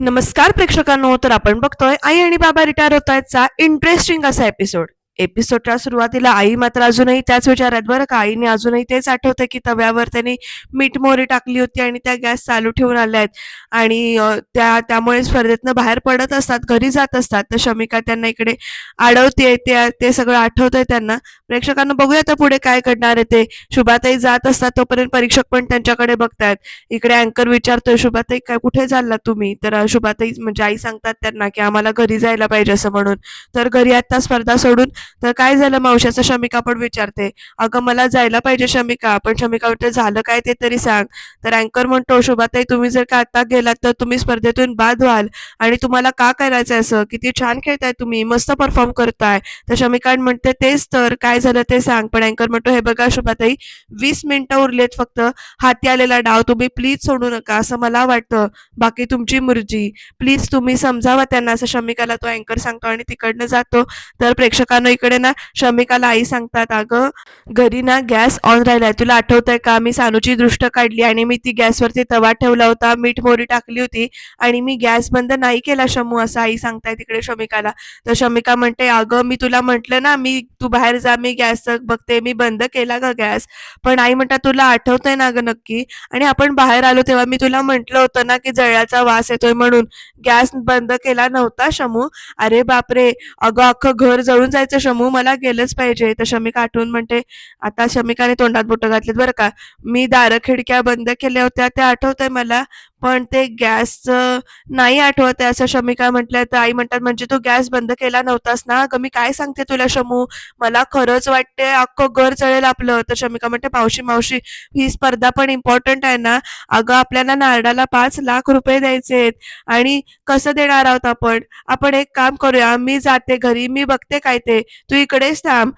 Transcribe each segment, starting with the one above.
नमस्कार प्रेक्षकांनो तर आपण बघतोय आई आणि बाबा रिटायर होत आहेतचा इंटरेस्टिंग असा एपिसोड एपिसोडच्या सुरुवातीला आई मात्र अजूनही त्याच विचारात बरं का आईने अजूनही तेच आठवतं की तव्यावर त्यांनी मीठ मोहरी टाकली होती आणि त्या गॅस चालू ठेवून आल्या आहेत. आणि त्या त्यामुळे स्पर्धेतनं बाहेर पडत असतात घरी जात असतात. तर शमिका त्यांना इकडे अडवते ते ते सगळं आठवतंय त्यांना. प्रेक्षकांना बघूया आता पुढे काय घडणार आहे ते. शुभाताई जात असतात तोपर्यंत परीक्षक पण त्यांच्याकडे बघतायत. इकडे अँकर विचारतोय शुभाताई काय कुठे चालला तुम्ही? तर शुभाताई म्हणजे आई सांगतात त्यांना की आम्हाला घरी जायला पाहिजे असं म्हणून. तर घरी आता स्पर्धा सोडून तर काय झालं? मावशाचं शमिका पण विचारते. अगं मला जायला पाहिजे शमिका पण शमिका वाटतं झालं काय ते तरी सांग. तर अँकर म्हणतो शोभाताई तुम्ही जर का आता गेलात तर तुम्ही स्पर्धेतून बाद व्हाल. आणि तुम्हाला का करायचं असं? किती छान खेळताय तुम्ही मस्त परफॉर्म करताय. तर शमिका म्हणते तेच तर काय झालं ते सांग. पण अँकर म्हणतो हे बघा शोभाताई वीस मिनिटं उरलेत फक्त. हाती आलेला डाव तुम्ही प्लीज सोडू नका असं मला वाटतं. बाकी तुमची मुर्जी. प्लीज तुम्ही समजावा त्यांना. असं शमिकाला तो अँकर सांगतो आणि तिकडनं जातो. तर प्रेक्षकांना इकडे ना शमिकाला आई सांगतात अगं घरी ना गॅस ऑन राहिलाय. तुला आठवतंय का? मी सानूची दृष्ट काढली आणि मी ती गॅसवरती तवा ठेवला होता. मीठ मोरी टाकली होती आणि मी गॅस बंद नाही केला शमू असं आई सांगताय तिकडे शमिकाला. तर शमिका म्हणते अगं मी तुला म्हटलं ना मी तू बाहेर जा मी गॅस बघते मी बंद केला का गॅस. पण आई म्हणतात तुला आठवतंय ना ग नक्की? आणि आपण बाहेर आलो तेव्हा मी तुला म्हंटल होतं ना की जळ्याचा वास येतोय म्हणून. गॅस बंद केला नव्हता शमू. अरे बापरे! अगं अख्खं घर जळून जायचं शमू मला गेलंच पाहिजे. तर शमिका आठवून म्हणते आता शमिकाने तोंडात बोटं घातलेत बरं का? मी दारं खिडक्या बंद केल्या होत्या त्या आठवतंय मला? पण ते गॅसचं नाही आठवत आहे. असं शमिका म्हटलं तर आई म्हणतात म्हणजे तू गॅस बंद केला नव्हतास ना? अगं मी काय सांगते तुला शमू? मला खरंच वाटते अख्खं घर चळेल आपलं. तर शमिका म्हणते मावशी मावशी ही स्पर्धा पण इम्पॉर्टंट आहे ना? अगं आपल्याला नारडाला पाच लाख रुपये द्यायचे आहेत. आणि कसं देणार आहोत आपण? आपण एक काम करूया मी जाते घरी मी बघते काय ते. तू इकडेच थांब.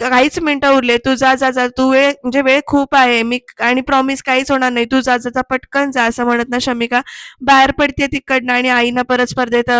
काहीच मिनिटं उरले तू जा जा जा. तू वेळ म्हणजे वेळ खूप आहे. मी आणि प्रॉमिस काहीच होणार नाही. तू जा जा जा पटकन जा असं म्हणत ना शमिका बाहेर पडते तिकडनं आणि आईनं परत स्पर्धेत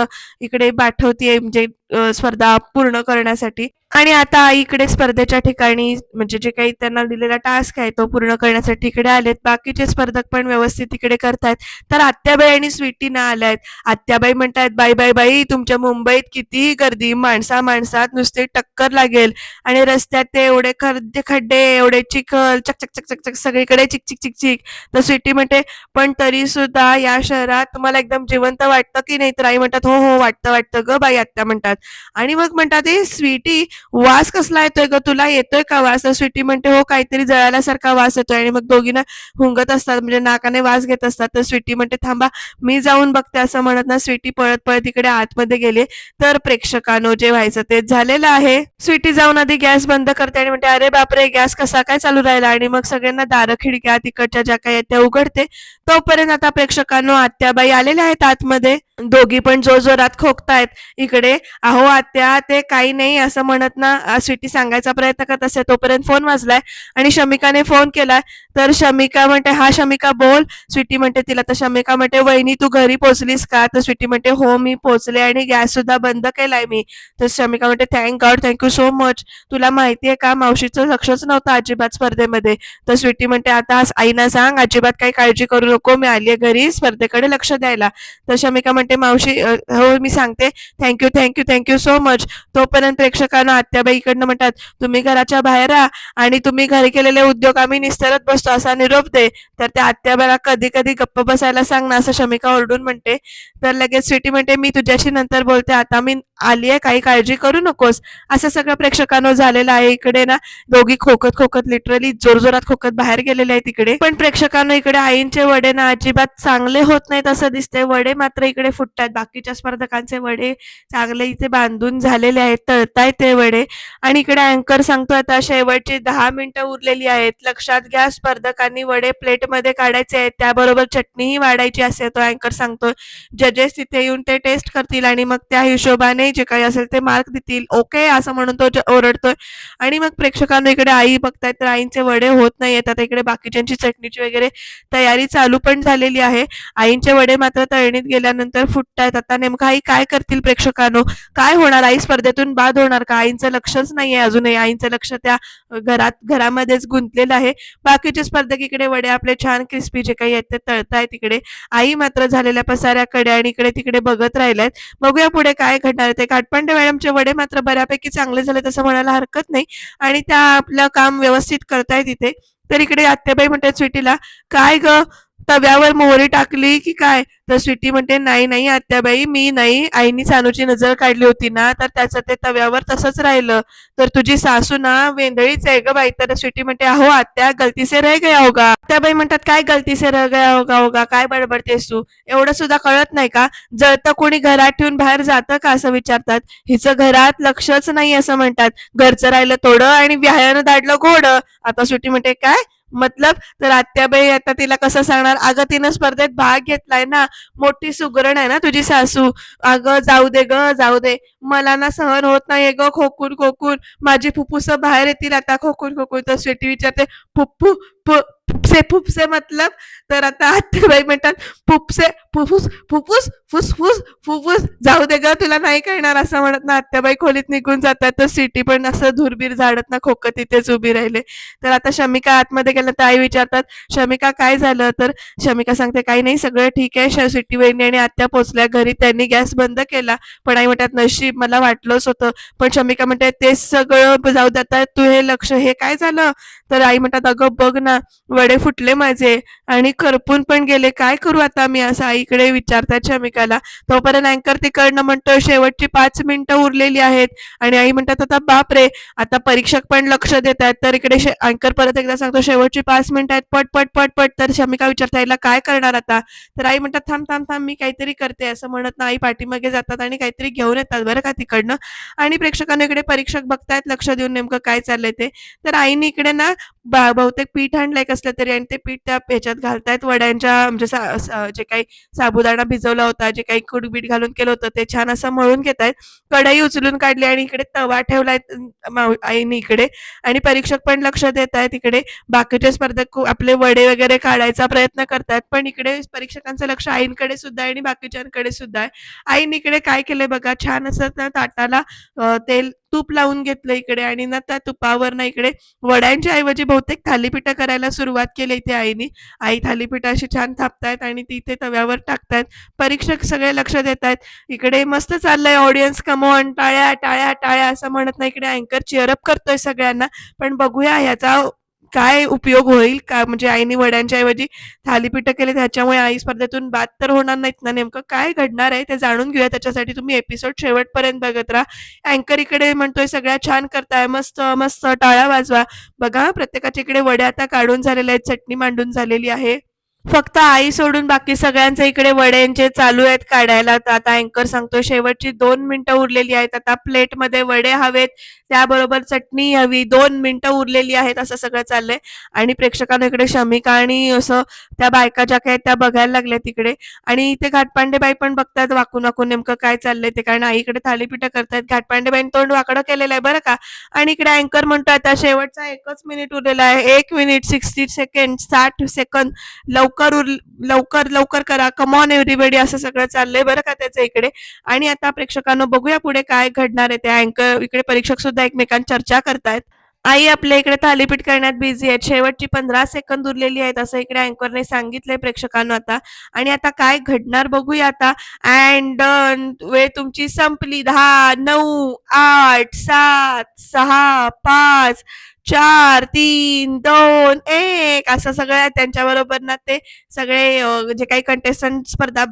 इकडे पाठवतीये म्हणजे स्पर्धा पूर्ण करण्यासाठी. आणि आता आई इकडे स्पर्धेच्या ठिकाणी म्हणजे जे काही त्यांना दिलेला टास्क आहे तो पूर्ण करण्यासाठी इकडे आलेत. बाकीचे स्पर्धक पण व्यवस्थित इकडे करतायत. तर आत्याबाई आणि स्वीटी ना आल्यात. आत्याबाई म्हणतायत बाई बाई बाई तुमच्या मुंबईत कितीही गर्दी. माणसा माणसात नुसते टक्कर लागेल. आणि रस्त्यात ते एवढे खड्डे खड्डे एवढे चिखल चक चक चक चक चक सगळीकडे चिक चिक चिक चिक. तर स्वीटी म्हणते पण तरी सुद्धा या शहरात तुम्हाला एकदम जिवंत वाटतं की नाही? तर आई म्हणतात हो हो वाटतं वाटतं ग बाई आत्या म्हणतात. आणि मग म्हणतात ए स्वीटी वास कसला येतोय ग तुला? येतोय का वास? तर स्वीटी म्हणते हो काहीतरी जळाल्यासारखा वास येतोय. आणि मग दोघींना हुंगत असतात म्हणजे नाकाने वास घेत असतात. तर स्वीटी म्हणते थांबा मी जाऊन बघते. असं म्हणत ना स्वीटी पळत पळत इकडे आतमध्ये गेले. तर प्रेक्षकांनो जे व्हायचं तेच झालेलं आहे. स्वीटी जाऊन आधी गॅस बंद करते आणि म्हणते अरे बापरे गॅस कसा काय चालू राहिला? आणि मग सगळ्यांना दार खिडक्या तिकडच्या ज्या काही आहेत त्या उघडते. तोपर्यंत आता प्रेक्षकांनो आत्याबाई आलेल्या आहेत आतमध्ये. दोघी पण जोरजोरात खोकतायत. इकडे अहो आत्या ते काही नाही असं म्हणत ना अ, स्वीटी सांगायचा प्रयत्न करत असे तोपर्यंत फोन वाजलाय आणि शमिकाने फोन केलाय. तर शमिका म्हणते हा शमिका बोल. स्वीटी म्हणते तिला तर शमिका म्हणते वहिनी तू घरी पोहोचलीस का? तर स्वीटी म्हणते हो मी पोहोचले आणि गॅस सुद्धा बंद केलाय मी. तर शमिका म्हणते thank god thank you so much तुला माहितीये का मावशीचं लक्षच नव्हतं अजिबात स्पर्धेमध्ये. तर स्वीटी म्हणते आता आईना सांग अजिबात काही काळजी करू नको मी आलीये घरी स्पर्धेकडे लक्ष द्यायला. तर शमिका म्हणते मावशी हो मी सांगते. Thank you thank you thank you so much तोपर्यंत प्रेक्षकांना आत्याबाईकडनं म्हणतात तुम्ही घराच्या बाहेर राहा आणि तुम्ही घरी केलेले उद्योग आम्ही निस्तरत बसतो असा निरोप दे. तर त्या आत्याबाईला कधी कधी गप्प बसायला सांग ना असं शमिका ओरडून म्हणते. तर लगेच स्वीटी म्हणते मी तुझ्याशी नंतर बोलते. आता मी आली आहे काही काळजी करू नकोस. असं सगळं प्रेक्षकांनो झालेलं आहे. इकडे ना दोघी खोकत खोकत लिटरली जोरजोरात खोकत बाहेर गेलेले आहेत इकडे. पण प्रेक्षकांनो इकडे आईंचे वडे ना अजिबात चांगले होत नाहीत असं दिसतंय. वडे मात्र इकडे फुटतात बाकीच्या स्पर्धकांचे वडे चांगले इथे बांधून झालेले आहेत. तळताय ते वडे. आणि इकडे अँकर सांगतो आता शेवटची दहा मिनिटं उरलेली आहेत. लक्षात घ्या स्पर्धकांनी वडे प्लेटमध्ये काढायचे आहेत. त्याबरोबर चटणीही वाढायची असे तो अँकर सांगतो जजेस तिथे येऊन ते टेस्ट करतील आणि मग त्या हिशोबाने नाही जे काही असेल ते मार्क देतील. ओके असं म्हणून तो ओरडतोय. आणि मग प्रेक्षकांना इकडे आई बघतायत तर आईंचे वडे होत नाहीयेत आता इकडे बाकीच्यांची चटणीची वगैरे तयारी चालू पण झालेली आहे. आईंचे वडे मात्र तळणीत गेल्यानंतर फुटतायत. आता नेमकं आई काय करतील प्रेक्षकांनो? काय होणार? आई स्पर्धेतून बाद होणार का? आईंचं लक्षच नाहीये अजूनही. आईंचं लक्ष त्या घरात घरामध्येच गुंतलेलं आहे. बाकीचे स्पर्धक इकडे वडे आपले छान क्रिस्पी जे काही आहेत ते तळतायत इकडे. आई मात्र झालेल्या पसाऱ्याकडे आणि इकडे तिकडे बघत राहिल्यात. बघूया पुढे काय घडणार. ते काटपांडे मॅडमचे वडे मात्र बऱ्यापैकी चांगले झाले तसं म्हणायला हरकत नाही. आणि त्या आपलं काम व्यवस्थित करतायत इथे तर इकडे आत्याबाई म्हणतात स्वीटीला काय ग? तव्यावर मोहरी टाकली की काय? तर स्वीटी म्हणते नाही नाही आत्याबाई मी नाही. आईनी सानूची नजर काढली होती ना तर त्याचं ते तव्यावर तसंच राहिलं. तर तुझी सासू ना वेंदळीच आहे ग बाई. तर स्वीटी म्हणते अहो आत्या गलती से रह गया होगा. आत्याबाई म्हणतात काय गलती से रह गया होगा होगा? काय बडबडतेस तू? एवढं सुद्धा कळत नाही का? जळतं कोणी घरात ठेवून बाहेर जातं का असं विचारतात? हिचं घरात लक्षच नाही असं म्हणतात. घरचं राहिलं थोडं आणि व्यायानं दाडलं घोडं. आता सुटी म्हणते काय? मतलब तर आत्याबाई आता तिला कसं सांगणार? अगं तिनं स्पर्धेत भाग घेतलाय ना मोठी सुगरण आहे ना तुझी सासू. अगं जाऊ दे ग जाऊ दे. मला ना सहन होत नाही ग खोकून खोकून. माझी फुफ्फुस बाहेर येतील आता खोकून खोकून. तर स्वीटी विचारते पुप्पू फु फुपसे फुपसे मतलब तर आता आत्याबाई म्हणतात फुपसे फुफ्फुस फुफूस फुसफुस फुफ्फुस जाऊ दे ग तुला नाही कळणार असं म्हणत ना आत्याबाई खोलीत निघून जातात. तर सिटी पण असं धुरबीर झाडत ना खोकं तिथेच उभी राहिले. तर आता शमिका आतमध्ये गेलं तर आई विचारतात शमिका काय झालं? तर शमिका सांगते काही नाही सगळं ठीक आहे. श- सिटी वहिनी आणि आत्या पोचल्या घरी. त्यांनी गॅस बंद केला. पण आई म्हणतात नशीब मला वाटलंच होतं. पण शमिका म्हणते ते सगळं जाऊ दे आता तू हे लक्ष हे काय झालं? तर आई म्हणतात अगं बघ ना वडे फुटले माझे आणि करपून पण गेले. काय करू आता मी? असं आईकडे विचारतात शमिकाला. तोपर्यंत अँकर तिकडनं म्हणतो शेवटची पाच मिनिटं उरलेली आहेत. आणि आई म्हणतात आता बाप रे आता परीक्षक पण लक्ष देत आहेत. तर इकडे अँकर परत एकदा सांगतो शेवटची पाच मिनिटं आहेत. पट पट पट पट. तर शमिका विचारता यायला काय करणार आता? तर आई म्हणतात थांब थांब थांब मी काहीतरी करते. असं म्हणत ना आई पाठीमागे जातात आणि काहीतरी घेऊन येतात बरं का तिकडनं. आणि प्रेक्षकांना इकडे परीक्षक बघतायत लक्ष देऊन नेमकं काय चाललंय ते. तर आईने इकडे ना बा- बहुतेक पीठ आणलंय कसलं तरी आणि ते पीठ त्या ह्याच्यात घालतायत वड्यांच्या म्हणजे सा- जे काही साबुदाणा भिजवला होता जे काही कुडबीट घालून केलं होतं ते छान असं मळून घेत आहेत कढई उचलून काढली आणि इकडे तवा ठेवलाय माऊ- आईने इकडे. आणि परीक्षक पण लक्ष देत आहेत इकडे. बाकीचे स्पर्धक आपले वडे वगैरे काढायचा प्रयत्न करतायत पण इकडे परीक्षकांचं लक्ष आईंकडे सुद्धा आहे आणि बाकीच्यांकडे सुद्धा आहे. आईने इकडे काय केलंय बघा छान असं त्या ताटाला तेल तूप लावून घेतलं इकडे आणि ना त्या तुपावर ना इकडे वड्यांच्या ऐवजी बहुतेक थालीपीठं करायला सुरुवात केली इथे आईनी. आई थालीपीठ अशी छान थापतायत आणि ती इथे तव्यावर टाकतायत. परीक्षक सगळे लक्ष देत आहेत इकडे मस्त चाललंय ऑडियन्स कमॉन टाळ्या टाळ्या टाळ्या असं म्हणत नाही इकडे अँकर चिअरअप करतोय सगळ्यांना. पण बघूया ह्याचा काय उपयोग होईल? का म्हणजे आईने वड्यांच्या ऐवजी थालीपीठं केले त्याच्यामुळे आई स्पर्धेतून बाद तर होणार नाहीत ना नेमकं? काय घडणार आहे? ते जाणून घेऊया. त्याच्यासाठी तुम्ही एपिसोड शेवटपर्यंत बघत राहा. अँकर इकडे म्हणतोय सगळ्या छान करताय. मस्त मस्त. टाळ्या वाजवा. बघा प्रत्येकाच्या इकडे वड्या आता काढून झालेल्या आहेत. चटणी मांडून झालेली आहे. फक्त आई सोडून बाकी सगळ्यांचे इकडे वड्यांचे चालू आहेत काढायला. तर आता अँकर सांगतोय शेवटची दोन मिनिटं उरलेली आहेत. आता प्लेटमध्ये वडे हवेत त्याबरोबर चटणी हवी दोन मिनिटं उरलेली आहेत असं सगळं चाललंय. आणि प्रेक्षकांना इकडे शमिका आणि असं त्या बायका ज्या काय आहेत त्या बघायला लागल्या तिकडे. आणि इथे घाटपांडे बाई पण बघतात वाकून वाकून नेमकं काय चाललंय ते. कारण आईकडे थालीपीठं करतायत. घाटपांडे बाईन तोंड वाकडं केलेलं आहे बरं का. आणि इकडे अँकर म्हणतो आता शेवटचा एकच मिनिट उरलेला आहे. एक मिनिट सिक्स्टी सेकंड साठ सेकंद लवकर लवकर लवकर लवकर करा. कमॉन एव्हरीबडी असं सगळं चाललंय बरं का त्याचं इकडे. आणि आता प्रेक्षकांना बघूया पुढे काय घडणार आहे. ते अँकर इकडे परीक्षक सुद्धा एकमेकांत चर्चा करतायत. आई आपल्या इकडे थालीपीठ करण्यात बिझी आहेत. शेवटची पंधरा सेकंद उरलेली आहेत असं इकडे अँकरने सांगितलंय प्रेक्षकांना आता. आणि आता काय घडणार बघूया आता. अँड डन वेळ तुमची संपली. दहा नऊ आठ सात सहा पाच चार तीन दोन एक. असं सगळं त्यांच्याबरोबर ना ते सगळे जे काही कंटेस्टंट स्पर्धा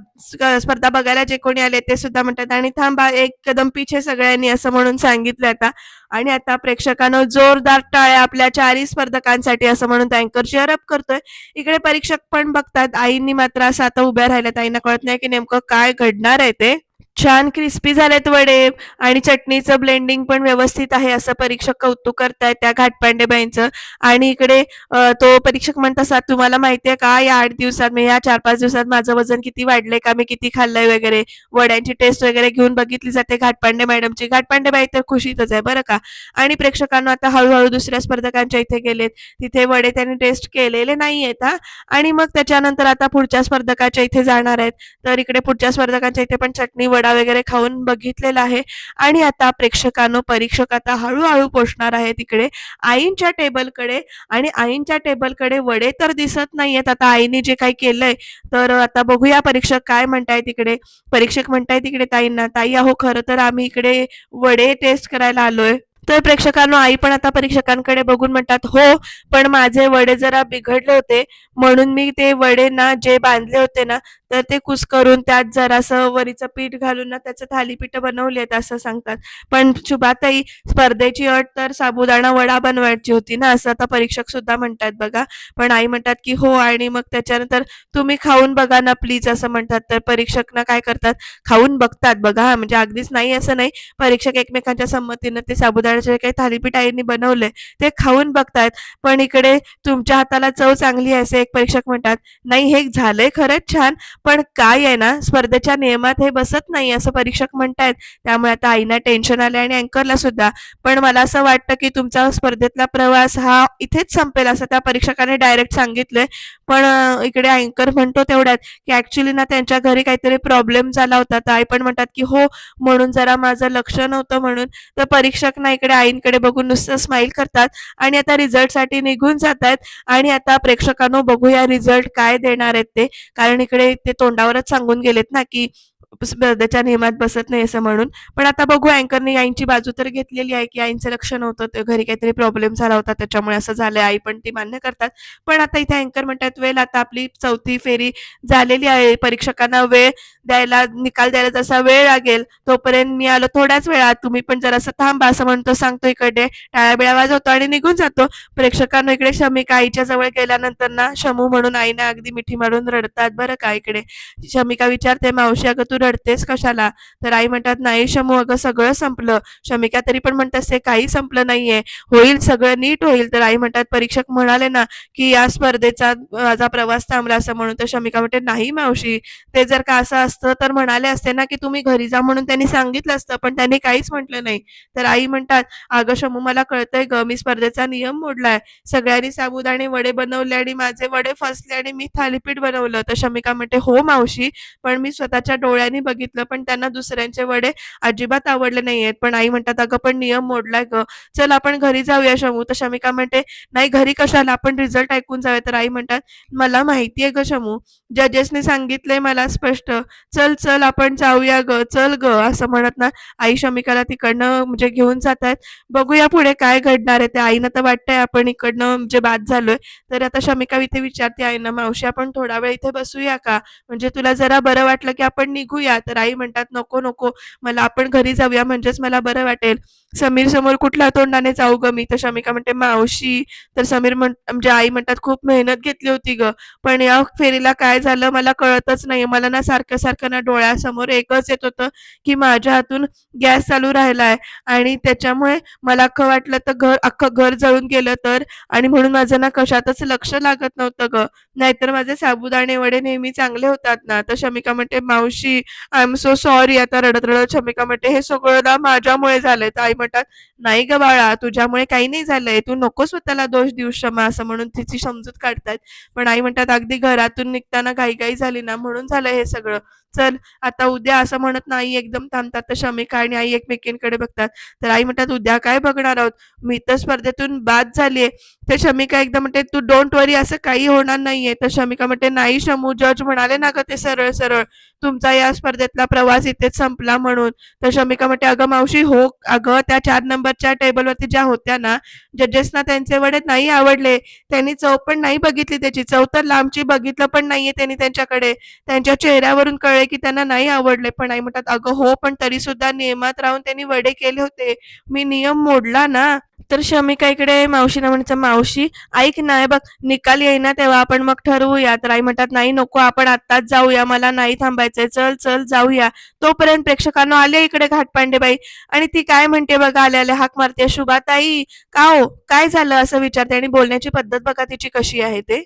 स्पर्धा बघायला जे कोणी आले ते सुद्धा म्हणतात. आणि थांबा एक कदम पिछे सगळ्यांनी असं म्हणून सांगितलं आता. आणि आता प्रेक्षकांना जोरदार टाळ्या आपल्या चारही स्पर्धकांसाठी असं म्हणून अँकर चेअरअप करतोय. इकडे परीक्षक पण बघतात. आईंनी मात्र असं आता उभ्या राहिल्यात. आईंना कळत नाही की नेमकं काय घडणार आहे ते. छान क्रिस्पी झालेत वडे. आणि चटणीचं ब्लेंडिंग पण व्यवस्थित आहे असं परीक्षक कौतुक करतायत त्या घाटपांडेबाईंचं आणि इकडे तो परीक्षक म्हणत असतात तुम्हाला माहितीये का या आठ दिवसात मी या चार पाच दिवसात माझं वजन किती वाढलंय का? मी किती खाल्लंय वगैरे? वड्यांची टेस्ट वगैरे घेऊन बघितली जाते घाटपांडे मॅडमची. घाटपांडेबाई तर खुशीतच आहे बरं का? आणि प्रेक्षकांना आता हळूहळू दुसऱ्या स्पर्धकांच्या इथे गेलेत. तिथे वडे त्यांनी टेस्ट केलेले नाहीयेत हा. आणि मग त्याच्यानंतर आता पुढच्या स्पर्धकाच्या इथे जाणार आहेत. तर इकडे पुढच्या स्पर्धकांच्या इथे पण चटणी वडे वगैरे खाऊन बघितलेला आहे. आणि आता प्रेक्षकांनो परीक्षक आता हळूहळू पोचणार आहे तिकडे. आईंच्या टेबलकडे आणि आईंच्या टेबलकडे वडे तर दिसत नाहीयेत. आता आईने जे काही केलंय तर आता बघूया परीक्षक काय म्हणताय तिकडे. परीक्षक म्हणताय तिकडे ताईंना ताई अहो खरं तर आम्ही इकडे वडे टेस्ट करायला आलोय. तर प्रेक्षकांनो आई पण आता परीक्षकांकडे बघून म्हणतात हो पण माझे वडे जरा बिघडले होते. म्हणून मी ते वडे ना जे बांधले होते ना तर ते कुस्करून त्यात जरासं वरीचं पीठ घालून ना त्याचं थालीपीठ बनवले आहेत असं सांगतात. पण शुभाताई स्पर्धेची अट तर साबुदाणा वडा बनवायची होती ना असं आता परीक्षक सुद्धा म्हणतात बघा. पण आई म्हणतात की हो आणि मग त्याच्यानंतर तुम्ही खाऊन बघा ना प्लीज असं म्हणतात. तर परीक्षक ना काय करतात? खाऊन बघतात बघा हा, म्हणजे अगदीच नाही असं नाही. परीक्षक एकमेकांच्या संमतीनं ते प्रकारचे काही थालीपीठ आईने बनवले ते खाऊन बघतायत पण इकडे तुमच्या हाताला चव चांगली आहे असे एक परीक्षक म्हणतात. नाही हे झालंय खरंच छान पण काय आहे ना स्पर्धेच्या नियमात हे बसत नाही असं परीक्षक म्हणतायत. त्यामुळे आता आईना टेन्शन आले आणि अँकरला सुद्धा. पण मला असं वाटतं की तुमचा स्पर्धेतला प्रवास हा इथेच संपेल असं त्या परीक्षकाने डायरेक्ट सांगितलंय. पण इकडे अँकर म्हणतो तेवढ्यात की ऍक्च्युली ना त्यांच्या घरी काहीतरी प्रॉब्लेम झाला होता. तर आई पण म्हणतात की हो म्हणून जरा माझं लक्ष नव्हतं म्हणून. तर परीक्षक ना इकडे आईंकडे बघून नुसतं स्माईल करतात आणि आता रिझल्टसाठी निघून जात आहेत आणि आता प्रेक्षकांनो बघूया रिझल्ट काय देणार आहेत ते. कारण इकडे ते तोंडावरच सांगून गेलेत ना की स्पर्धेच्या नियमात बसत नाही असं म्हणून. पण आता बघू अँकरने आईंची बाजू तर घेतलेली आहे की आईंचं लक्ष नव्हतं. घरी काहीतरी प्रॉब्लेम झाला होता त्याच्यामुळे असं झालंय. आई पण ती मान्य करतात. पण आता इथे अँकर म्हणतात वेळ आता आपली चौथी फेरी झालेली आहे. परीक्षकांना वेळ द्यायला निकाल द्यायला जसा वेळ लागेल तोपर्यंत मी आलो थोड्याच वेळात. तुम्ही पण जरासं थांबा असं म्हणतो सांगतो इकडे. टाळ्या बिळ्या वाजवतो आणि निघून जातो. प्रेक्षकांना इकडे शमिका आईच्या जवळ गेल्यानंतर ना शमू म्हणून आईने अगदी मिठी मारून रडतात. बरं का इकडे? शमिका विचारते मावशी अगं तू रडतेस कशाला? तर आई म्हणतात नाही शमू अगं सगळं संपलं. शमिका तरी पण म्हणत असते काही संपलं नाहीये. होईल सगळं नीट होईल. तर आई म्हणतात परीक्षक म्हणाले ना की या स्पर्धेचा माझा प्रवास थांबला असं. म्हणून तर शमिका म्हणते नाही मावशी ते जर का असं असतं तर म्हणाले असते ना की तुम्ही घरी जा म्हणून त्यांनी सांगितलं असतं पण त्यांनी काहीच म्हटलं नाही. तर आई म्हणतात अगं शमू मला कळतंय ग मी स्पर्धेचा नियम मोडलाय. सगळ्यांनी साबुदाणे वडे बनवले आणि माझे वडे फसले आणि मी थालीपीठ बनवलं. तर शमिका म्हणते हो मावशी पण मी स्वतःच्या सगळ्यांनी बघितलं पण त्यांना दुसऱ्यांचे वडे अजिबात आवडले नाहीयेत. पण आई म्हणतात अगं पण नियम मोडलाय ग. चल आपण घरी जाऊया शमू तर शमिका म्हणते नाही घरी कशाला? आपण रिझल्ट ऐकून जाऊया. तर आई म्हणतात मला माहितीये ग शमू जजेसने सांगितलंय मला स्पष्ट. चल चल आपण जाऊया ग. चल ग. असं म्हणत ना आई शमिकाला तिकडनं म्हणजे घेऊन जात आहेत बघूया पुढे काय घडणार आहे. ते आईनं तर वाटतंय आपण इकडनं म्हणजे बाद झालोय. तर आता शमिका इथे विचारते आईनं मावशी आपण थोडा वेळ इथे बसूया का? म्हणजे तुला जरा बरं वाटलं की आपण निघू निघूया तर आई म्हणतात नको नको मला आपण घरी जाऊया म्हणजेच मला बरं वाटेल. समीर समोर कुठल्या तोंडाने जाऊ ग मी? तर शमिका म्हणते मावशी. तर समीर म्हण म्हणजे आई म्हणतात खूप मेहनत घेतली होती ग पण या फेरीला काय झालं मला कळतच नाही. मला ना सारखं सारखं ना डोळ्यासमोर एकच येत होतं की माझ्या हातून गॅस चालू राहिलाय. आणि त्याच्यामुळे मला अख्खं वाटलं तर घर अख्खं घर जळून गेलं तर. आणि म्हणून माझं ना कशातच लक्ष लागत नव्हतं ग. नाहीतर माझे साबुदाणे वडे नेहमी चांगले होतात ना? तर शमिका म्हणते मावशी आय एम सो सॉरी आता रडत रडत शमिका म्हणते हे सगळं ना माझ्यामुळे झालंय. तर आई म्हणतात नाही ग बाळा तुझ्यामुळे काही नाही झालंय. तू नको स्वतःला दोष देऊ क्षमा असं म्हणून तिची समजूत काढतायत. पण आई म्हणतात अगदी घरातून निघताना घाईघाई झाली ना म्हणून झालं हे सगळं. चल आता उद्या असं म्हणत नाही एकदम थांबतात तर शमिका आणि आई एकमेकींकडे बघतात. तर आई म्हणतात उद्या काय बघणार आहोत? मी तर स्पर्धेतून बाद झालीये. तर शमिका एकदम म्हणते तू डोंट वरी असं काही होणार नाहीये. तर शमिका म्हणते नाही शमू जज म्हणाले ना ग ते सरळ सरळ तुमचा या स्पर्धेतला प्रवास इथेच संपला म्हणून. तर शमिका म्हणते अगं मावशी हो अगं त्या चार नंबरच्या टेबलवरती ज्या होत्या ना जजेसना त्यांचे वडे नाही आवडले. त्यांनी चव पण नाही बघितली त्याची. चव तर लांबची बघितलं पण नाहीये त्यांनी त्यांच्याकडे. त्यांच्या चेहऱ्यावरून कळले की त्यांना नाही आवडले पण आई म्हणतात अगं हो पण तरी सुद्धा नियमात राहून त्यांनी वडे केले होते. मी नियम मोडला ना तर शमिका इकडे मावशीला म्हणायचं मावशी ऐक नाही बघ निकाल येईना तेव्हा आपण मग ठरवूया. तर आई म्हणतात नाही नको आपण आत्ताच जाऊया मला नाही थांबायचंय चल चल जाऊया. तोपर्यंत प्रेक्षकांना आले इकडे घाटपांडेबाई आणि ती काय म्हणते बघा आले आले हाक मारते शुभाताई का हो? काय झालं? असं विचारते आणि बोलण्याची पद्धत बघा तिची कशी आहे ते.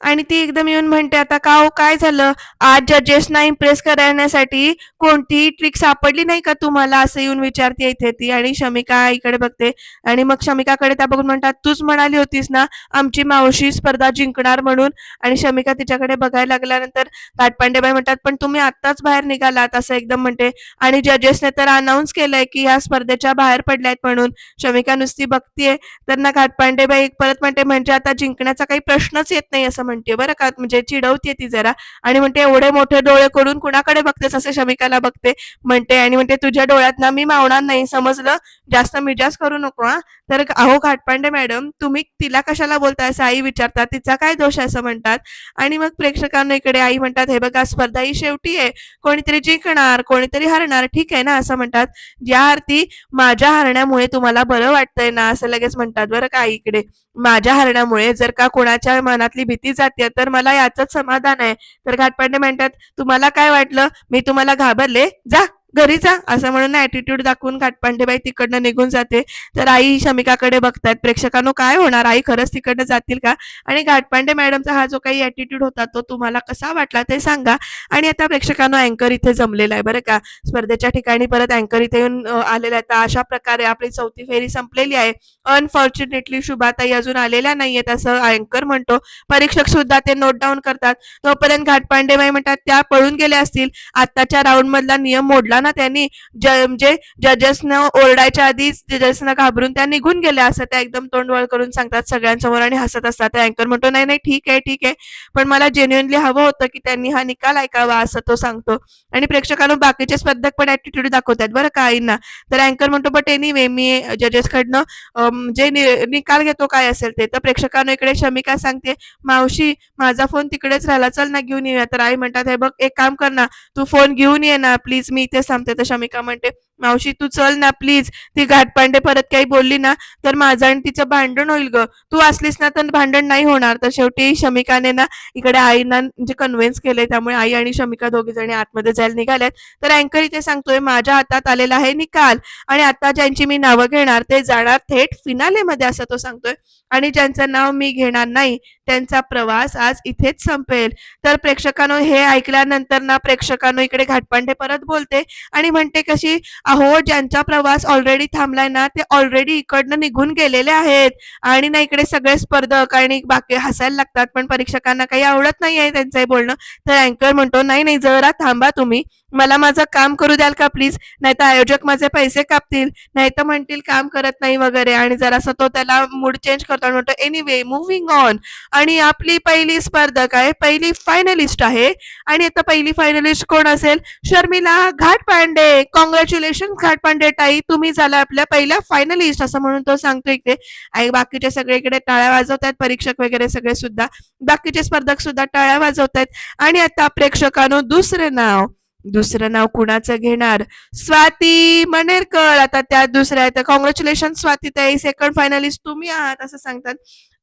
आणि ती एकदम येऊन म्हणते आता का हो काय झालं? आज जजेसना इम्प्रेस करण्यासाठी कोणतीही ट्रिक सापडली नाही का तुम्हाला? असं येऊन विचारते इथे ती आणि शमिका इकडे बघते. आणि मग शमिकाकडे त्या बघून म्हणतात तूच म्हणाली होतीस ना आमची मावशी स्पर्धा जिंकणार म्हणून? आणि शमिका तिच्याकडे बघायला लागल्यानंतर घाटपांडेबाई म्हणतात पण तुम्ही आत्ताच बाहेर निघालात असं एकदम म्हणते. आणि जजेसने तर अनाऊन्स केलंय की ह्या स्पर्धेच्या बाहेर पडल्यात म्हणून. शमिका नुसती बघतीये. तर ना घाटपांडेबाई परत म्हणते म्हणजे आता जिंकण्याचा काही प्रश्नच येत नाही असं म्हणते बरं का म्हणजे चिडवते ती जरा. आणि म्हणते एवढे मोठे डोळे करून कुणाकडे बघतेस असे शमिकाला बघते? म्हणते आणि म्हणते तुझ्या डोळ्यात ना मी मावणार नाही समजलं? जास्त मिजाज करू नको हा? तर अहो घाटपांडे मॅडम तुम्ही तिला कशाला बोलताय? असं आई विचारतात तिचा काय दोष आहे? असं म्हणतात. आणि मग प्रेक्षकांना इकडे आई म्हणतात हे बघा स्पर्धा ही शेवटी आहे. कोणीतरी जिंकणार कोणीतरी हरणार ठीक आहे ना? असं म्हणतात. या आरती माझ्या हरण्यामुळे तुम्हाला बरं वाटतंय ना? असं लगेच म्हणतात. बरं का आई इकडे. माझ्या हरण्यामुळे जर का कोणाच्या मनातली भीती जाते. तर मला याचंच समाधान आहे. तर घाटपांडे म्हणतात तुम्हाला काय वाटलं? मी तुम्हाला घाबरले. जा. घरी जा असं म्हणून ॲटिट्यूड दाखवून घाटपांडेबाई तिकडनं निघून जाते. तर आई शमिकाकडे बघतायत प्रेक्षकांनो काय होणार? आई खरंच तिकडनं जातील का? आणि घाटपांडे मॅडमचा हा जो काही ऍटिट्यूड होता तो तुम्हाला कसा वाटला ते सांगा. आणि आता प्रेक्षकांनो अँकर इथे जमलेला आहे बरं का. स्पर्धेच्या ठिकाणी परत अँकर इथे येऊन आलेला आहे. तर अशा प्रकारे आपली चौथी फेरी संपलेली आहे. अनफॉर्च्युनेटली शुभाताई अजून आलेल्या नाहीयेत असं अँकर म्हणतो. परीक्षक सुद्धा ते नोट डाऊन करतात. तोपर्यंत घाटपांडेबाई म्हणतात त्या पळून गेल्या असतील. आत्ताच्या राऊंडमधला नियम मोडला ना त्यांनी ज म्हणजे जजेसनं ओरडायच्या आधीच जजेसनं घाबरून त्या निघून गेल्या असं त्या एकदम तोंडवळ करून सांगतात सगळ्यांसमोर आणि हसत असतात. अँकर म्हणतो नाही नाही ठीक आहे ठीक आहे. पण मला जेन्युअनली हवं होतं की त्यांनी हा निकाल ऐकावा असं तो सांगतो. आणि प्रेक्षकांना बाकीचे स्पर्धक पण ऍटिट्यूड दाखवतात बरं का आईंना. तर अँकर म्हणतो बट एनिवे मी जजेस कडनं जे निकाल घेतो काय असेल ते. तर प्रेक्षकांना इकडे शमिका सांगते मावशी माझा फोन तिकडेच राहिला. चल ना घेऊन येऊया. तर आई म्हणतात हे बघ एक काम कर ना. तू फोन घेऊन ये ना प्लीज मी इथे थांबते तर शमिका म्हणते मावशी तू चल ना प्लीज ती घाटपांडे परत काही बोलली ना तर माझं आणि तिचं भांडण होईल ग. तू असलीस ना तर भांडण नाही होणार. तर शेवटी शमिकाने ना इकडे आईना म्हणजे कन्व्हिन्स केलंय. त्यामुळे आई आणि शमिका दोघी जणी आतमध्ये जायला निघाल्यात. तर अँकर इथे सांगतोय माझ्या हातात आलेला आहे निकाल. आणि आता ज्यांची मी नावं घेणार ते जाणार थेट फिनाले मध्ये असं तो सांगतोय. आणि ज्यांचं नाव मी घेणार नाही त्यांचा प्रवास आज इथेच संपेल. तर प्रेक्षकांनो हे ऐकल्यानंतर ना प्रेक्षकांनो इकडे घाटपांडे परत बोलते आणि म्हणते कशी अहो ज्यांचा प्रवास ऑलरेडी थांबलाय ना ते ऑलरेडी इकडनं निघून गेलेले आहेत. आणि ना इकडे सगळे स्पर्धक आणि बाकी हसायला लागतात पण परीक्षकांना काही आवडत नाही आहे त्यांचं बोलणं. तर अँकर म्हणतो नाही नाही जरा थांबा तुम्ही. मला माझं काम करू द्याल का प्लीज नाही तर आयोजक माझे पैसे कापतील. नाही तर म्हणतील काम करत नाही वगैरे. आणि जरासा तो त्याला मूड चेंज करतो आणि म्हणतो एनिवे मुव्हिंग ऑन आणि आपली पहिली स्पर्धक आहे पहिली फायनलिस्ट आहे. आणि आता पहिली फायनलिस्ट कोण असेल? शर्मिला घाटपांडे. कॉंग्रॅच्युलेशन घाटपांडे ताई. तुम्ही झाला आपल्या पहिल्या फायनलिस्ट असं म्हणून तो सांगतो इकडे. आणि बाकीचे सगळीकडे टाळ्या वाजवतात परीक्षक वगैरे सगळे सुद्धा. बाकीचे स्पर्धक सुद्धा टाळ्या वाजवतात आणि आता प्रेक्षकांनो दुसरे नाव. दुसरं नाव कुणाचं घेणार? स्वाती मनेरकर. आता त्या दुसऱ्या आहेत. कॉंग्रॅच्युलेशन स्वाती ताई. सेकंड फायनलिस्ट तुम्ही आहात असं सांगतात.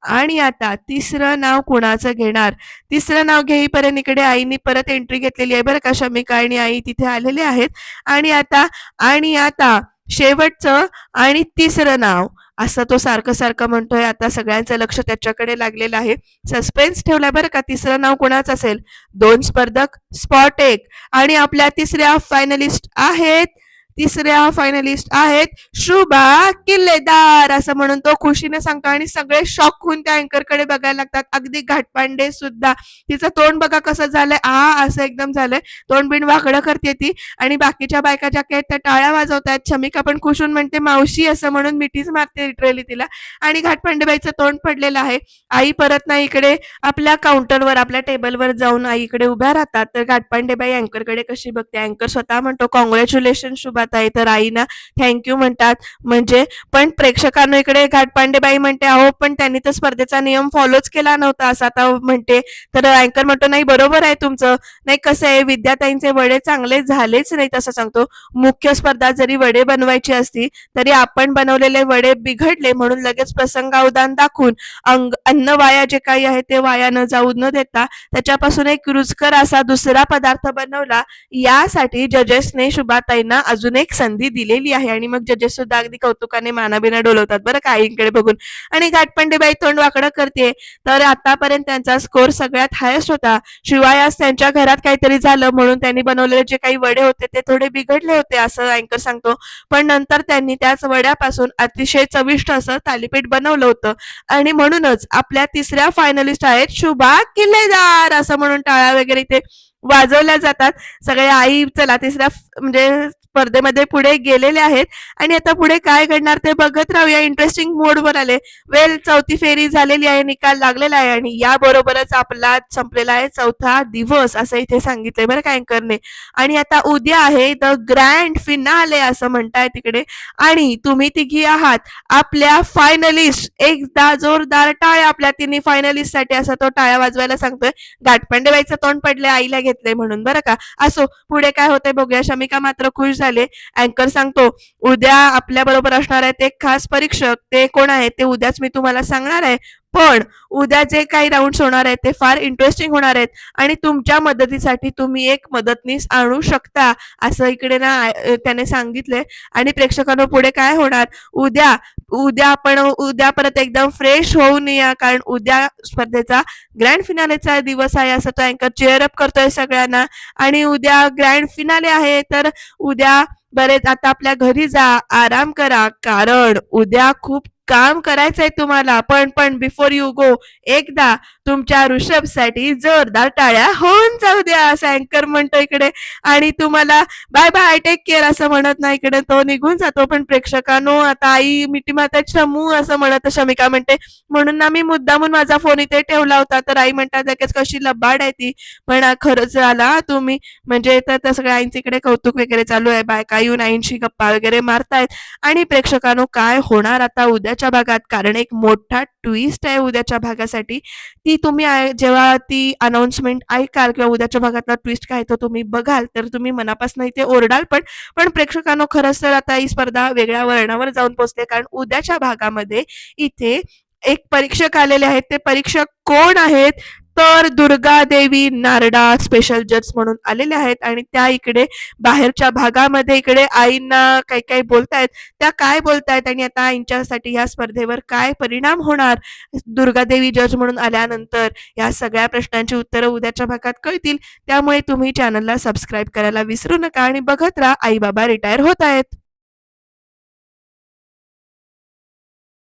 आणि आता तिसरं नाव कुणाचं घेणार? तिसरं नाव घेईपर्यंत इकडे आईनी परत एंट्री घेतलेली आहे बरं का शमिका आणि आई तिथे आलेले आहेत. आणि आता आणि आता शेवटचं आणि तिसरं नाव. असं तो सारखं सारखं म्हणतोय. आता सगळ्यांचं लक्ष त्याच्याकडे लागलेलं आहे. सस्पेन्स ठेवलाय बरं का. तिसरं नाव कोणाचं असेल? दोन स्पर्धक स्पॉट एक. आणि आपल्या तिसऱ्या फायनलिस्ट आहेत तिसऱ्या फायनलिस्ट आहेत शुभा किल्लेदार. असं म्हणून तो खुशीने सांगतो आणि सगळे शॉक होऊन त्या अँकरकडे बघायला लागतात. अगदी घाटपांडे सुद्धा. तिचं तोंड बघा कसं झालंय. आ असं एकदम झालंय. तोंड बिंड वाकडं करते ती. आणि बाकीच्या बायका ज्या काही त्या टाळ्या वाजवतायत शमिका पण खुशून म्हणते मावशी असं म्हणून मिठीच मारते लिटरली तिला. आणि घाटपांडेबाईचं तोंड पडलेलं आहे. आई परत ना इकडे आपल्या काउंटरवर आपल्या टेबलवर जाऊन आई इकडे उभ्या राहतात. तर घाटपांडेबाई अँकरकडे कशी बघते? अँकर स्वतः म्हणतो कॉंग्रॅच्युलेशन शुभा सुभाताई तर आईना थँक्यू म्हणतात. म्हणजे पण प्रेक्षकांना इकडे घाटपांडेबाई म्हणते अहो पण त्यांनी तर स्पर्धेचा नियम फॉलोच केला नव्हता असं आता म्हणते. तर अँकर म्हणतो नाही बरोबर आहे तुमचं. नाही कसं आहे विद्याताईंचे वडे चांगले झालेच नाही तसं सांगतो. मुख्य स्पर्धा जरी वडे बनवायची असती तरी आपण बनवलेले वडे बिघडले म्हणून लगेच प्रसंगावधान दाखवून अंग अन्न वाया जे काही आहे ते वाया न जाऊ न देता त्याच्यापासून एक रुचकर असा दुसरा पदार्थ बनवला. यासाठी जजेसने शुभाताईंना अजून एक संधी दिलेली आहे आणि मग जजेस सुद्धा अगदी कौतुकाने मानाबिना डोलवतात. बरं का आईंकडे बघून? आणि घाटपंडेबाई तोंड वाकडं करते तर आतापर्यंत त्यांचा स्कोर सगळ्यात हायस्ट होता. शिवाय आज त्यांच्या घरात काहीतरी झालं म्हणून त्यांनी बनवलेले जे काही वडे होते ते थोडे बिघडले होते असं अँकर सांगतो. पण नंतर त्यांनी त्याच वड्यापासून अतिशय चविष्ट असं थालीपीठ बनवलं होतं. आणि म्हणूनच आपल्या तिसऱ्या फायनलिस्ट आहेत शुभा किल्लेदार असं म्हणून टाळ्या वगैरे इथे वाजवल्या जातात. सगळ्या आई चला तिसऱ्या म्हणजे स्पर्धेमध्ये पुढे गेलेले आहेत. आणि आता पुढे काय घडणार ते बघत राहूया. इंटरेस्टिंग मोडवर आले. वेल चौथी फेरी झालेली आहे. निकाल लागलेला आहे. आणि याबरोबरच आपला संपलेला आहे चौथा दिवस असं इथे सांगितलंय बरं का अँकरने. आणि आता उद्या आहे द ग्रँड फिनाले असं म्हणताय तिकडे. आणि तुम्ही तिघी आहात. आपल्या फायनलिस्ट एकदा जोरदार टाळ्या आपल्या तिन्ही फायनलिस्टसाठी असा तो टाळ्या वाजवायला सांगतोय. गाठपांडेबाईचं तोंड पडले आईला घेतले म्हणून. बरं का? असो पुढे काय होतंय बघूया. शमिका मात्र खुश झाले. अँकर सांगतो उद्या आपल्या बरोबर असणार आहेत एक खास परीक्षक. ते कोण आहे ते उद्याच मी तुम्हाला सांगणार आहे. पण उद्या जे काही राऊंड होणार आहेत ते फार इंटरेस्टिंग होणार आहेत. आणि तुमच्या मदतीसाठी तुम्ही एक मदतनीस आणू शकता असं इकडे ना त्याने सांगितले आणि प्रेक्षकांना पुढे काय होणार? उद्या उद्या आपण उद्या परत एकदम फ्रेश होऊन या कारण उद्या स्पर्धेचा ग्रँड फिनालेचा दिवस आहे असं तो अँकर चेअरअप करतोय सगळ्यांना. आणि उद्या ग्रँड फिनाले आहे तर उद्या बरेच आता आपल्या घरी जा आराम करा कारण उद्या खूप काम करायचंय तुम्हाला पण पण बिफोर यू गो एकदा तुमच्या ऋषभसाठी जोरदार टाळ्या होऊन जाऊ द्या असं अँकर म्हणतो इकडे. आणि तुम्हाला बाय बाय टेक केअर असं म्हणत नाही इकडे. तो निघून जातो पण प्रेक्षकांनो आता आई मिठी माता शमू असं म्हणत शमिका म्हणते म्हणून ना मी मुद्दामून माझा फोन इथे ठेवला होता. तर आई म्हणतात लगेच कशी लबाड आहे ती. पण खरंच आला तुम्ही म्हणजे तर सगळ्या आईंचे इकडे कौतुक वगैरे चालू आहे. बायका येऊन आईंशी गप्पा वगैरे मारतायत. आणि प्रेक्षकांनो काय होणार आता उद्या? उद्याच्या भागात कारण एक मोठा ट्विस्ट आहे उद्याच्या भागासाठी. ती तुम्ही जेव्हा ती अनाउन्समेंट ऐकाल किंवा उद्याच्या भागातला ट्विस्ट काय तो तुम्ही बघाल तर तुम्ही मनापासून इथे ओरडाल. पण पण प्रेक्षकांनो खरंच तर आता ही स्पर्धा वेगळ्या वळणावर जाऊन पोहोचते कारण उद्याच्या भागामध्ये इथे एक परीक्षक आलेले आहेत. ते परीक्षक कोण आहेत? तर दुर्गा देवी नारडा स्पेशल जज म्हणून आलेले आहेत. आणि त्या इकडे बाहेरच्या भागामध्ये इकडे आईंना काही काही बोलतायत. त्या काय बोलतायत आणि आता आईंच्यासाठी ह्या स्पर्धेवर काय परिणाम होणार? दुर्गादेवी जज म्हणून आल्यानंतर या सगळ्या प्रश्नांची उत्तरं उद्याच्या भागात कळतील. त्यामुळे तुम्ही चॅनलला सबस्क्राईब करायला विसरू नका आणि बघत राहा. आई बाबा रिटायर होत आहेत.